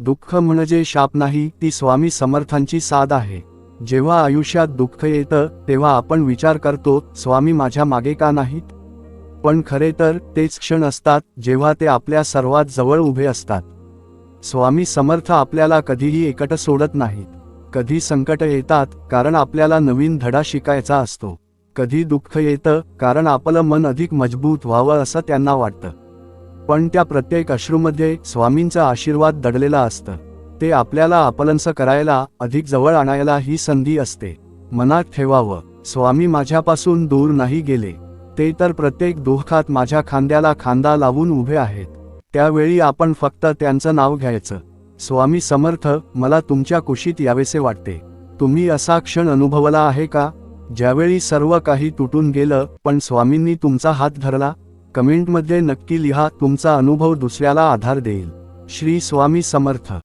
दुःख म्हणजे शाप नाही ती स्वामी समर्थांची साध आहे. जेव्हा आयुष्यात दुःख येतं तेव्हा आपण विचार करतो स्वामी माझ्या मागे का नाहीत? पण खरे तर तेच क्षण असतात जेव्हा ते आपल्या सर्वात जवळ उभे असतात. स्वामी समर्थ आपल्याला कधीही एकट सोडत नाहीत. कधी संकट येतात कारण आपल्याला नवीन धडा शिकायचा असतो. कधी दुःख येतं कारण आपलं मन अधिक मजबूत व्हावं असं त्यांना वाटतं. पण त्या प्रत्येक अश्रूमध्ये स्वामींचा आशीर्वाद दडलेला असतं. ते आपल्याला आपलंस करायला अधिक जवळ आणायला ही संधी असते. मनात ठेवावं. स्वामी माझ्यापासून दूर नाही गेले. ते तर प्रत्येक दुःखात माझ्या खांद्याला खांदा लावून उभे आहेत. त्यावेळी आपण फक्त त्यांचं नाव घ्यायचं. स्वामी समर्थ मला तुमच्या कुशीत यावेसे वाटते. तुम्ही असा क्षण अनुभवला आहे का? ज्यावेळी सर्व काही तुटून गेलं पण स्वामींनी तुमचा हात धरला कमेंटमध्ये नक्की लिहा तुमचा अनुभव दुसऱ्याला आधार देईल. श्री स्वामी समर्थ.